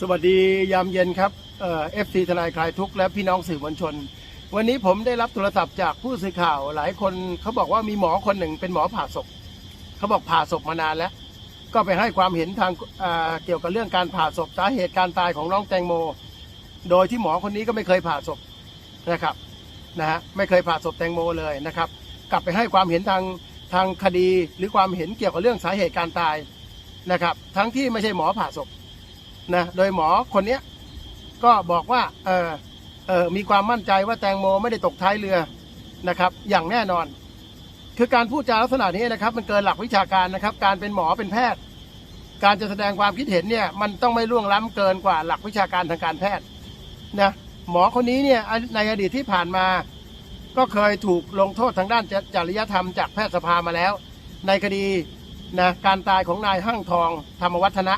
สวัสดียามเย็นครับเอฟซีทนายคลายทุกข์และพี่น้องสื่อมวลชน วันนี้ผมได้รับโทรศัพท์จากผู้สื่อข่าวหลายคนเขาบอกว่ามีหมอคนหนึ่งเป็นหมอผ่าศพเขาบอกผ่าศพมานานแล้ว ก็ไปให้ความเห็นทางเเกี่ยวกับเรื่องการผ่าศพสาเหตุการตายของน้องแตงโม โดยที่หมอคนนี้ก็ไม่เคยผ่าศพนะครับนะฮะไม่เคยผ่าศพแตงโมเลยนะครับ กลับไปให้ความเห็นทางทางคดีหรือความเห็นเกี่ยวกับเรื่องสาเหตุการตายนะครับ ทั้งที่ไม่ใช่หมอผ่าศพ นะโดยหมอคนเนี้ยก็บอกว่าเออเออมีความมั่นใจว่าแตงโมไม่ได้ตกท้ายเรือนะครับ อย่างแน่นอน คือการพูดจาลักษณะนี้นะครับ มันเกินหลักวิชาการนะครับ การเป็นหมอเป็นแพทย์ การจะแสดงความคิดเห็นเนี่ยมันต้องไม่ล่วงล้ำเกินกว่าหลักวิชาการทางการแพทย์นะหมอคนนี้เนี่ยในอดีตที่ผ่านมา ก็เคยถูกลงโทษทางด้านจจริยธรรมจากแพทยสภามาแล้ว ในคดีนะการตายของนายห้างทองธรรมวัฒนะ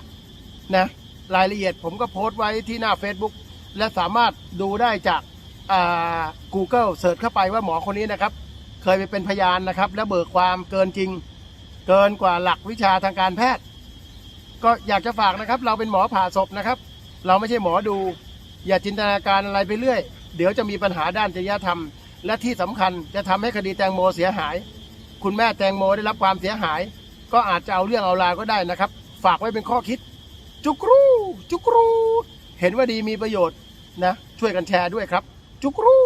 นะ รายละเอียด ผมก็โพสต์ไว้ที่หน้า Facebook และสามารถดูได้จากอ่า Google เสิร์ชเข้าไปว่าหมอคนนี้นะครับ เคยไปเป็นพยานนะครับ และเบิกความเกินจริง เกินกว่าหลักวิชาทางการแพทย์ ก็อยากจะฝากนะครับ เราเป็นหมอผ่าศพนะครับ เราไม่ใช่หมอดู อย่าจินตนาการอะไรไปเรื่อย เดี๋ยวจะมีปัญหาด้านจริยธรรม และที่สำคัญจะทำให้คดีแตงโมเสียหาย คุณแม่แตงโมได้รับความเสียหาย ก็อาจจะเอาเรื่องเอาราวก็ได้นะครับ ฝากไว้เป็นข้อคิด จุกรูจุกรู เห็นว่าดีมีประโยชน์นะ ช่วยกันแชร์ด้วยครับ จุกรู